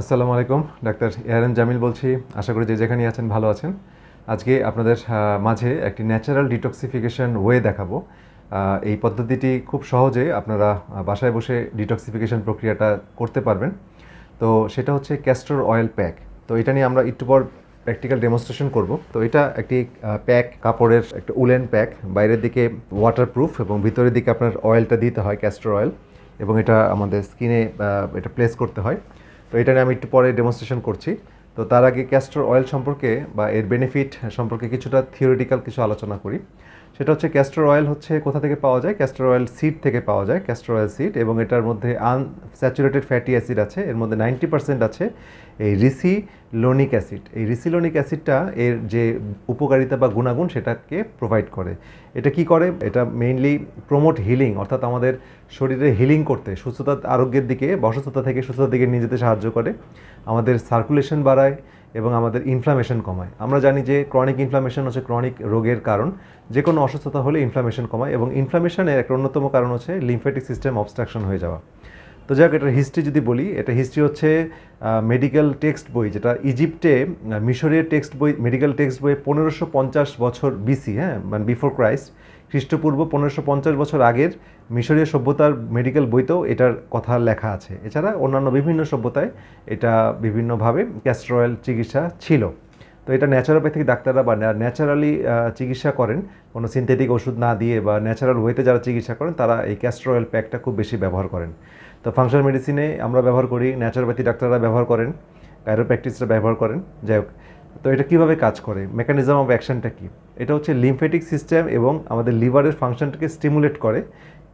আসসালামু আলাইকুম, doctor ARM Jamil বলছি। আশা করি যে যেখানে আছেন ভালো আছেন। আজকে আপনাদের মাঝে একটি ন্যাচারাল ডিটক্সিফিকেশন ওয়ে দেখাবো। এই পদ্ধতিটি খুব সহজে আপনারা বাসায় বসে ডিটক্সিফিকেশন প্রক্রিয়াটা করতে পারবেন। তো সেটা হচ্ছে ক্যাস্টর অয়েল প্যাক তো এটা নিয়ে আমরা একটু পর প্র্যাকটিক্যাল ডেমনস্ট্রেশন করব। তো এটা একটি প্যাক কাপড়ের একটা উলেন প্যাক বাইরের দিকে ওয়াটারপ্রুফ এবং ভিতরের দিকে আপনার অয়েলটা দিতে হয় ক্যাস্টর অয়েল এবং এটা আমাদের স্কিনে এটা প্লেস করতে হয়। তো এটা নিয়ে আমি একটু পরে ডেমনস্ট্রেশন করছি। তো তার আগে ক্যাস্টর অয়েল সম্পর্কে বা এর বেনিফিট সম্পর্কে কিছুটা থিওরিটিক্যাল কিছু আলোচনা করি। সেটা হচ্ছে ক্যাস্টর অয়েল হচ্ছে কোথা থেকে পাওয়া যায়? ক্যাস্টর অয়েল সিড থেকে পাওয়া যায় ক্যাস্টর অয়েল সিড এবং এটার মধ্যে আনস্যাচুরেটেড ফ্যাটি অ্যাসিড আছে, এর মধ্যে নাইনটি পার্সেন্ট আছে এই রিসি লোনিক অ্যাসিড এই রিসিলোনিক অ্যাসিডটা এর যে উপকারিতা বা গুণাগুণ সেটাকে প্রোভাইড করে। এটা কি করে? এটা মেইনলি প্রমোট হিলিং অর্থাৎ আমাদের শরীরে হিলিং করতে, সুস্থতা, আরোগ্যের দিকে বা অসুস্থতা থেকে সুস্থতার দিকে নিয়ে যেতে সাহায্য করে। আমাদের সার্কুলেশন বাড়ায় এবং আমাদের ইনফ্লামেশন কমায়। আমরা জানি যে ক্রনিক ইনফ্লামেশন হচ্ছে ক্রনিক রোগের কারণ। যে কোনো অসুস্থতা হলে ইনফ্লামেশন কমায় এবং ইনফ্লামেশনের একটা অন্যতম কারণ হচ্ছে লিমফেটিক সিস্টেম অবস্ট্রাকশন হয়ে যাওয়া। তো যাক এটার হিস্ট্রি যদি বলি, এটা হিস্ট্রি হচ্ছে মেডিকেল টেক্সট বই, যেটা ইজিপ্টে মিশরের টেক্সট বই মেডিকেল টেক্সট বই পনেরোশো পঞ্চাশ বছর বিসি হ্যাঁ মানে বিফোর ক্রাইস্ট খ্রিস্টপূর্ব পনেরোশো পঞ্চাশ বছর আগের মিশরীয় সভ্যতার মেডিকেল বইতেও এটার কথা লেখা আছে। এছাড়া অন্যান্য বিভিন্ন সভ্যতায় এটা বিভিন্নভাবে ক্যাস্টর অয়েল চিকিৎসা ছিল। তো এটা ন্যাচারোপ্যাথিক ডাক্তাররা বা ন্যাচারালি চিকিৎসা করেন। কোনো সিনথেটিক ওষুধ না দিয়ে বা ন্যাচারাল ওয়েতে যারা চিকিৎসা করেন, তারা এই ক্যাস্টর অয়েল প্যাকটা খুব বেশি ব্যবহার করেন। তো ফাংশনাল মেডিসিনে আমরা ব্যবহার করি ন্যাচারোপ্যাথি ডাক্তাররা ব্যবহার করেন কাইরোপ্র্যাকটিসরা ব্যবহার করেন। যাই হোক তো এটা কীভাবে কাজ করে? মেকানিজম অফ অ্যাকশনটা কি? এটা হচ্ছে লিমফেটিক সিস্টেম এবং আমাদের লিভারের ফাংশনটাকে স্টিমুলেট করে।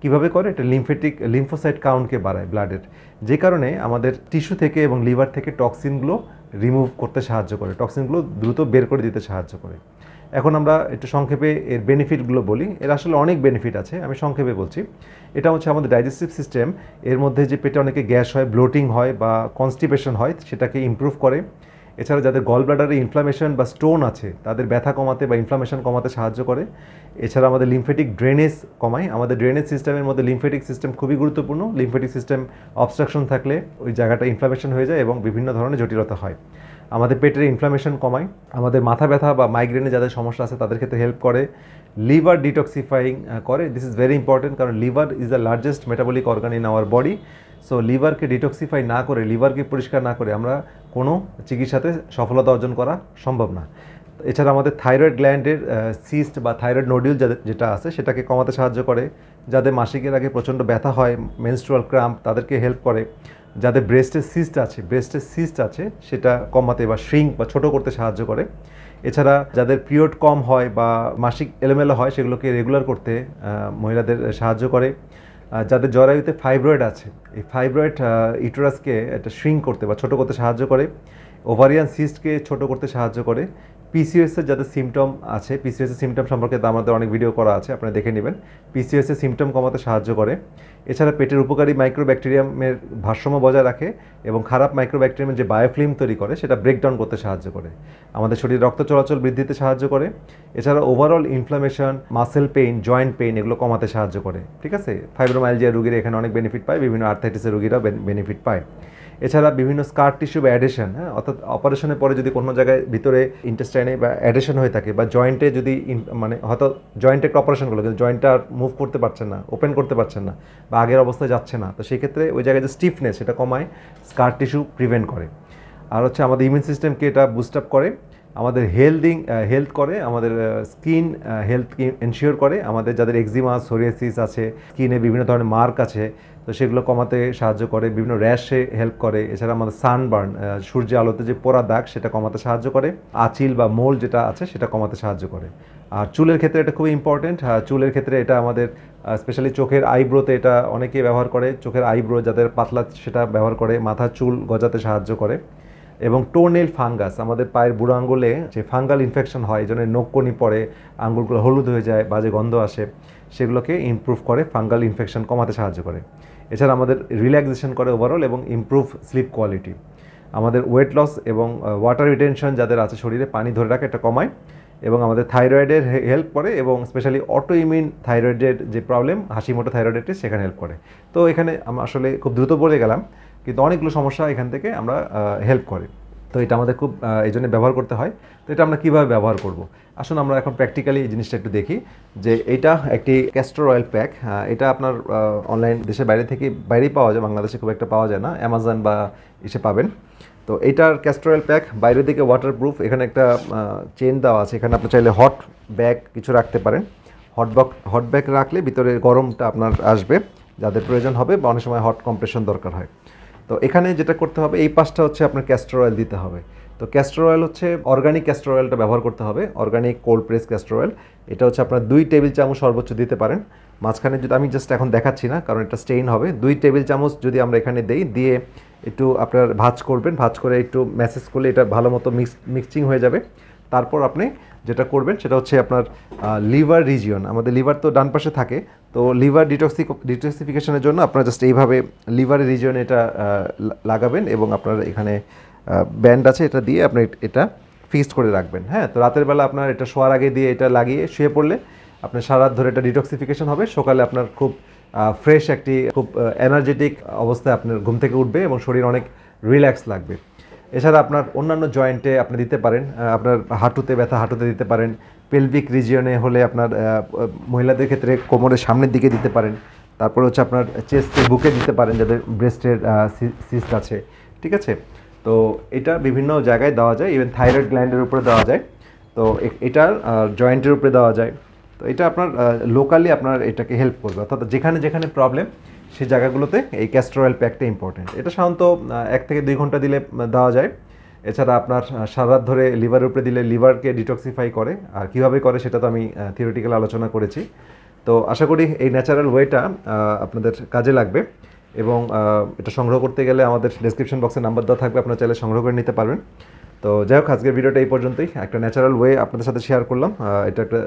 কীভাবে করে? এটা লিমফেটিক লিম্ফোসাইট কাউন্টকে বাড়ায় ব্লাডের যে কারণে আমাদের টিস্যু থেকে এবং লিভার থেকে টক্সিনগুলো রিমুভ করতে সাহায্য করে। টক্সিনগুলো দ্রুত বের করে দিতে সাহায্য করে। এখন আমরা একটু সংক্ষেপে এর বেনিফিটগুলো বলি। এর আসলে অনেক বেনিফিট আছে, আমি সংক্ষেপে বলছি। এটা হচ্ছে আমাদের ডাইজেস্টিভ সিস্টেম এর মধ্যে যে পেটে অনেকে গ্যাস হয় ব্লোটিং হয় বা কনস্টিপেশন হয়, সেটাকে ইমপ্রুভ করে। এছাড়া যাদের গল ব্লাডারে ইনফ্লামেশন বা স্টোন আছে, তাদের ব্যথা কমাতে বা ইনফ্লামেশন কমাতে সাহায্য করে। এছাড়া আমাদের লিমফেটিক ড্রেনেজ কমায়। আমাদের ড্রেনেজ সিস্টেমের মধ্যে লিমফেটিক সিস্টেম খুবই গুরুত্বপূর্ণ। লিমফেটিক সিস্টেম অবস্ট্রাকশন থাকলে ওই জায়গাটা ইনফ্লামেশন হয়ে যায় এবং বিভিন্ন ধরনের জটিলতা হয়। আমাদের পেটের ইনফ্লামেশন কমায়। আমাদের মাথা ব্যথা বা মাইগ্রেনে যাদের সমস্যা আছে, তাদের ক্ষেত্রে হেল্প করে। লিভার ডিটক্সিফাইং করে। দিস ইজ ভেরি ইম্পর্টেন্ট কারণ liver is the largest metabolic organ in our body so লিভারকে detoxify না করে লিভারকে পরিষ্কার না করে আমরা কোনো চিকিৎসাতে সফলতা অর্জন করা সম্ভব না। এছাড়া আমাদের থাইরয়েড গ্ল্যান্ডের সিস্ট বা থাইরয়েড নোডিউল যেটা আছে, সেটাকে কমাতে সাহায্য করে। যাদের মাসিকের আগে প্রচণ্ড ব্যথা হয় মেনস্ট্রুয়াল ক্রাম্প তাদেরকে হেল্প করে। যাদের ব্রেস্টের সিস্ট আছে ব্রেস্টের সিস্ট আছে, সেটা কমাতে বা শ্রিঙ্ক বা ছোটো করতে সাহায্য করে। এছাড়া যাদের পিরিয়ড কম হয় বা মাসিক এলোমেলো হয়, সেগুলোকে রেগুলার করতে মহিলাদের সাহায্য করে। যাদের জরায়ুতে ফাইব্রয়েড আছে, এই ফাইব্রয়েড ইটোরাসকে একটা শ্রিঙ্ক করতে বা ছোটো করতে সাহায্য করে ওভারিয়ান সিস্টকে ছোট করতে সাহায্য করে পিসিওএসের যাদের সিমটম আছে পিসিওএসের সিমটম সম্পর্কে আমাদের অনেক ভিডিও করা আছে, আপনারা দেখে নেবেন। পিসিওএসের সিমটম কমাতে সাহায্য করে। এছাড়া পেটের উপকারী মাইক্রোব্যাকটেরিয়ামের ভারসাম্য বজায় রাখে এবং খারাপ মাইক্রোব্যাকটেরিয়ামের যে বায়োফিল্ম তৈরি করে, সেটা ব্রেকডাউন করতে সাহায্য করে। আমাদের শরীরে রক্ত চলাচল বৃদ্ধিতে সাহায্য করে। এছাড়া overall inflammation muscle pain joint pain এগুলো কমাতে সাহায্য করে। ঠিক আছে? ফাইব্রোমাইলজিয়া রোগীরা এখানে অনেক বেনিফিট পায়, বিভিন্ন আর্থাইটিসের রোগীরা বেনিফিট পায়। এছাড়া বিভিন্ন স্কার টিস্যু বা অ্যাডেশন হ্যাঁ? অর্থাৎ অপারেশনের পরে যদি কোনো জায়গায় ভিতরে ইন্টেস্টাইনে বা অ্যাডেশন হয়ে থাকে বা জয়েন্টে যদি মানে হয়তো জয়েন্টে একটা অপারেশন করল, কিন্তু জয়েন্টটা মুভ করতে পারছেন না ওপেন করতে পারছেন না বা আগের অবস্থায় যাচ্ছে না, তো সেই ক্ষেত্রে ওই জায়গায় যে স্টিফনেস সেটা কমায় স্কার টিস্যু প্রিভেন্ট করে। আর হচ্ছে আমাদের ইমিউন সিস্টেমকে এটা বুস্ট আপ করে। আমাদের হেলদিং হেলথ করে, আমাদের স্কিন হেলথ এনশিওর করে। আমাদের যাদের এক্সিমা সোরিয়াসিস আছে স্কিনে বিভিন্ন ধরনের মার্ক আছে, তো সেগুলো কমাতে সাহায্য করে, বিভিন্ন র্যাশে হেল্প করে। এছাড়া আমাদের সানবার্ন সূর্যে আলোতে যে পোড়া দাগ, সেটা কমাতে সাহায্য করে। আচিল বা মোল যেটা আছে, সেটা কমাতে সাহায্য করে। আর চুলের ক্ষেত্রে এটা খুবই ইম্পর্টেন্ট চুলের ক্ষেত্রে এটা আমাদের স্পেশালি চোখের আইব্রোতে এটা অনেকেই ব্যবহার করে। চোখের আইব্রো যাদের পাতলা সেটা ব্যবহার করে, মাথার চুল গজাতে সাহায্য করে। এবং টোনেল ফাঙ্গাস, আমাদের পায়ের বুড়ো আঙ্গুলে যে ফাঙ্গাল ইনফেকশন হয়, এই জন্য নখকনি পড়ে, আঙ্গুলগুলো হলুদ হয়ে যায়, বাজে গন্ধ আসে, সেগুলোকে ইমপ্রুভ করে ফাঙ্গাল ইনফেকশন কমাতে সাহায্য করে। এছাড়া আমাদের রিল্যাক্সেশন করে ওভারঅল এবং ইমপ্রুভ স্লিপ কোয়ালিটি আমাদের ওয়েট লস এবং ওয়াটার রিটেনশন যাদের আছে শরীরে, পানি ধরে রাখে এটা কমায় এবং আমাদের থাইরয়েডের হেল্প করে এবং স্পেশালি অটো ইমিউন থাইরয়েডের যে প্রবলেম হাসি মোটো থাইরয়েডের সেখানে হেল্প করে। তো এখানে আমরা আসলে খুব দ্রুত বলে গেলাম। কিন্তু অনেকগুলো সমস্যা এখান থেকে আমরা হেল্প করে। তো এটা আমাদের খুব এই জন্য ব্যবহার করতে হয়। তো এটা আমরা কীভাবে ব্যবহার করব? আসুন আমরা এখন প্র্যাকটিক্যালি এই জিনিসটা একটু দেখি যে এটা একটি ক্যাস্টর অয়েল প্যাক এটা আপনার অনলাইন দেশের বাইরে থেকে বাইরেই পাওয়া যায়, বাংলাদেশে খুব একটা পাওয়া যায় না অ্যামাজন বা এসে পাবেন। তো এটার ক্যাস্টর অয়েল প্যাক বাইরে থেকে ওয়াটারপ্রুফ এখানে একটা চেন দেওয়া আছে, এখানে আপনি চাইলে হট ব্যাগ কিছু রাখতে পারেন। হট বক হট ব্যাগ রাখলে ভিতরে গরমটা আপনার আসবে, যাদের প্রয়োজন হবে বা অনেক সময় হট কম্প্রেশন দরকার হয়। তো এখানে যেটা করতে হবে, এই পাশটা হচ্ছে আপনার ক্যাস্টর অয়েল দিতে হবে। তো ক্যাস্টর অয়েল হচ্ছে অর্গানিক ক্যাস্টর অয়েলটা ব্যবহার করতে হবে organic cold press castor oil এটা হচ্ছে আপনার দুই টেবিল চামচ সর্বোচ্চ দিতে পারেন। মাঝখানে যদি, আমি জাস্ট এখন দেখাচ্ছি না, কারণ এটা স্টেইন হবে। দুই টেবিল চামচ যদি আমরা এখানে দেই, দিয়ে একটু আপনার ভাজ করবেন, ভাজ করে একটু ম্যাসেজ করলে এটা ভালো মতো মিক্স মিক্সিং হয়ে যাবে। তারপর আপনি যেটা করবেন সেটা হচ্ছে আপনার লিভার রিজিয়ন। আমাদের লিভার তো ডান পাশে থাকে, তো লিভার ডিটক্সি ডিটক্সিফিকেশনের জন্য আপনারা জাস্ট এইভাবে লিভার রিজিয়নে এটা লাগাবেন এবং আপনার এখানে ব্যান্ড আছে এটা দিয়ে আপনি এটা ফিক্সড করে রাখবেন। হ্যাঁ তো রাতের বেলা আপনার এটা শোয়ার আগে দিয়ে এটা লাগিয়ে শুয়ে পড়লে আপনার সারা রাত ধরে এটা ডিটক্সিফিকেশন হবে। সকালে আপনার খুব ফ্রেশ একটি, খুব এনার্জেটিক অবস্থায় আপনার ঘুম থেকে উঠবে এবং শরীর অনেক রিল্যাক্স লাগবে। এছাড়া আপনার অন্যান্য জয়েন্টে আপনি দিতে পারেন আপনার হাঁটুতে ব্যথা হাঁটুতে দিতে পারেন পেলভিক রিজিয়নে হলে আপনার মহিলাদের ক্ষেত্রে কোমরের সামনের দিকে দিতে পারেন, তারপরে হচ্ছে আপনার চেস্টে বুকে দিতে পারেন যাদের ব্রেস্টের সিস্ট আছে, ঠিক আছে? তো এটা বিভিন্ন জায়গায় দেওয়া যায় ইভেন থাইরয়েড গ্ল্যান্ডের উপরে দেওয়া যায়, তো এ- এটার জয়েন্টের উপরে দেওয়া যায়, তো এটা আপনার লোকালি আপনার এটাকে হেল্প করবে, অর্থাৎ যেখানে যেখানে প্রবলেম সেই জায়গাগুলোতে এই ক্যাস্টর অয়েল প্যাকটা ইম্পর্টেন্ট এটা সাধারণত এক থেকে দুই ঘণ্টা দিলে দেওয়া যায়। এছাড়া আপনার আহ, সারা রাত ধরে লিভারের উপরে দিলে লিভারকে ডিটক্সিফাই করে। আর কীভাবে করে সেটা তো আমি থিওরিটিক্যাল আলোচনা করেছি। তো আশা করি এই ন্যাচারাল ওয়েটা আপনাদের কাজে লাগবে। এবং এটা সংগ্রহ করতে গেলে আমাদের ডেসক্রিপশন বক্সে নাম্বার দেওয়া থাকবে। আপনারা চাইলে সংগ্রহ করে নিতে পারবেন। তো যাই হোক আজকের ভিডিওটা এই পর্যন্তই। একটা ন্যাচারাল ওয়ে আপনাদের সাথে শেয়ার করলাম। এটা একটা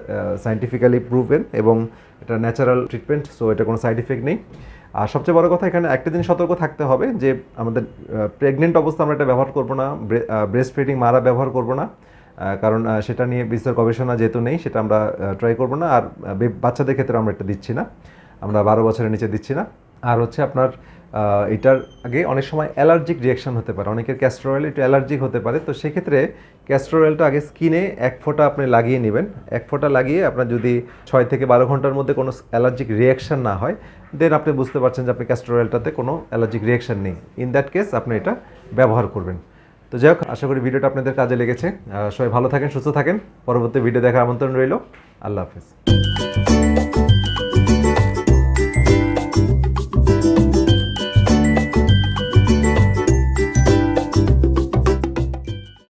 সাইন্টিফিক্যালি প্রুভেন এবং এটা ন্যাচারাল ট্রিটমেন্ট সো এটা কোনো সাইড ইফেক্ট নেই। আর সবচেয়ে বড় কথা এখানে একটা দিন সতর্ক থাকতে হবে যে আমাদের প্রেগনেন্ট অবস্থা আমরা এটা ব্যবহার করব না ব্রেস্ট ফিডিং মারা ব্যবহার করব না কারণ সেটা নিয়ে বিস্তর গবেষণা যেহেতু নেই, সেটা আমরা ট্রাই করব না, আর বাচ্চাদের ক্ষেত্রে আমরা এটা দিচ্ছি না, আমরা বারো বছরের নিচে দিচ্ছি না। আর হচ্ছে আপনার এটার আগে অনেক সময় অ্যালার্জিক রিয়াকশন হতে পারে। অনেকের ক্যাস্টর অয়েল একটু অ্যালার্জিক হতে পারে। তো সেক্ষেত্রে ক্যাস্টর অয়েলটা আগে স্কিনে এক ফোঁটা আপনি লাগিয়ে নেবেন। এক ফোঁটা লাগিয়ে আপনার যদি ছয় থেকে বারো ঘণ্টার মধ্যে কোনো অ্যালার্জিক রিয়াকশন না হয় দেন আপনি বুঝতে পারছেন যে আপনি ক্যাস্টর অয়েলটাতে কোনো অ্যালার্জিক রিয়াকশন নেই। ইন দ্যাট কেস আপনি এটা ব্যবহার করবেন। তো যাই হোক, আশা করি ভিডিওটা আপনাদের কাজে লেগেছে। সবাই ভালো থাকেন, সুস্থ থাকেন। পরবর্তী ভিডিও দেখার আমন্ত্রণ রইল। আল্লাহ হাফেজ।